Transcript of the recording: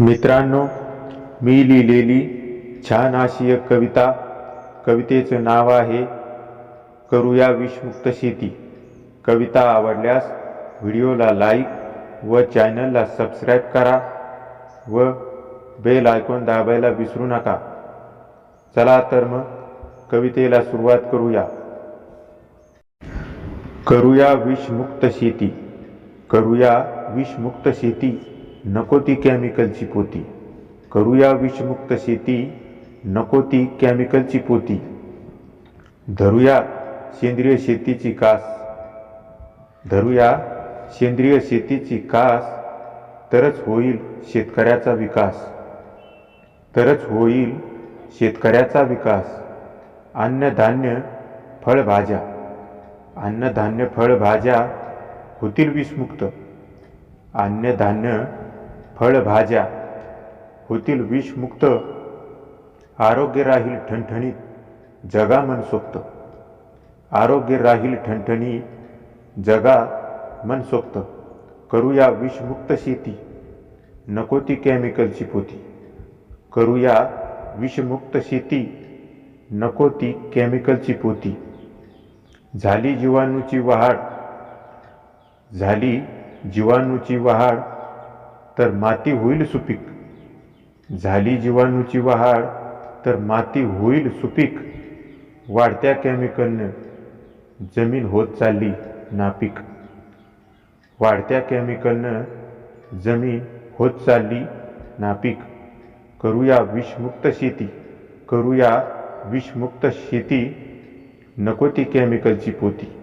मित्रांनो मी लिहिलेली छान अशी एक कविता कवितेचं नाव आहे करूया विषमुक्त शेती. कविता आवडल्यास व्हिडिओला लाईक व चॅनलला सबस्क्राईब करा व बेल आयकॉन दाबायला विसरू नका. चला तर मग कवितेला सुरुवात करूया. करूया विषमुक्त शेती. करूया विषमुक्त शेती. नको ती केमिकलची पोती. करूया विषमुक्त शेती नको ती केमिकलची पोती. धरूया सेंद्रिय शेतीची कास. धरूया सेंद्रिय शेतीची कास तरच होईल शेतकऱ्याचा विकास. तरच होईल शेतकऱ्याचा विकास. अन्नधान्य फळभाज्या. अन्नधान्य फळभाज्या होतील विषमुक्त. अन्नधान्य फळभाज्या होतील विषमुक्त आरोग्य राहील ठणठणीत जगा मन मनसोक्त आरोग्य राहील ठणठणी जगा मन मनसोक्त करूया विषमुक्त शेती नको ती केमिकलची पोती. करूया विषमुक्त शेती नको ती केमिकलची पोती. झाली जीवाणूची वाढ झाली जीवाणूची वाढ तर माती होईल सुपीक. झाली जीवाणूची वाढ तर माती होईल सुपीक. वाढत्या केमिकलनं जमीन होत चालली नापीक. वाढत्या केमिकलनं जमीन होत चालली नापीक. करूया विषमुक्त शेती. करूया विषमुक्त शेती. नको ती केमिकलची पोती.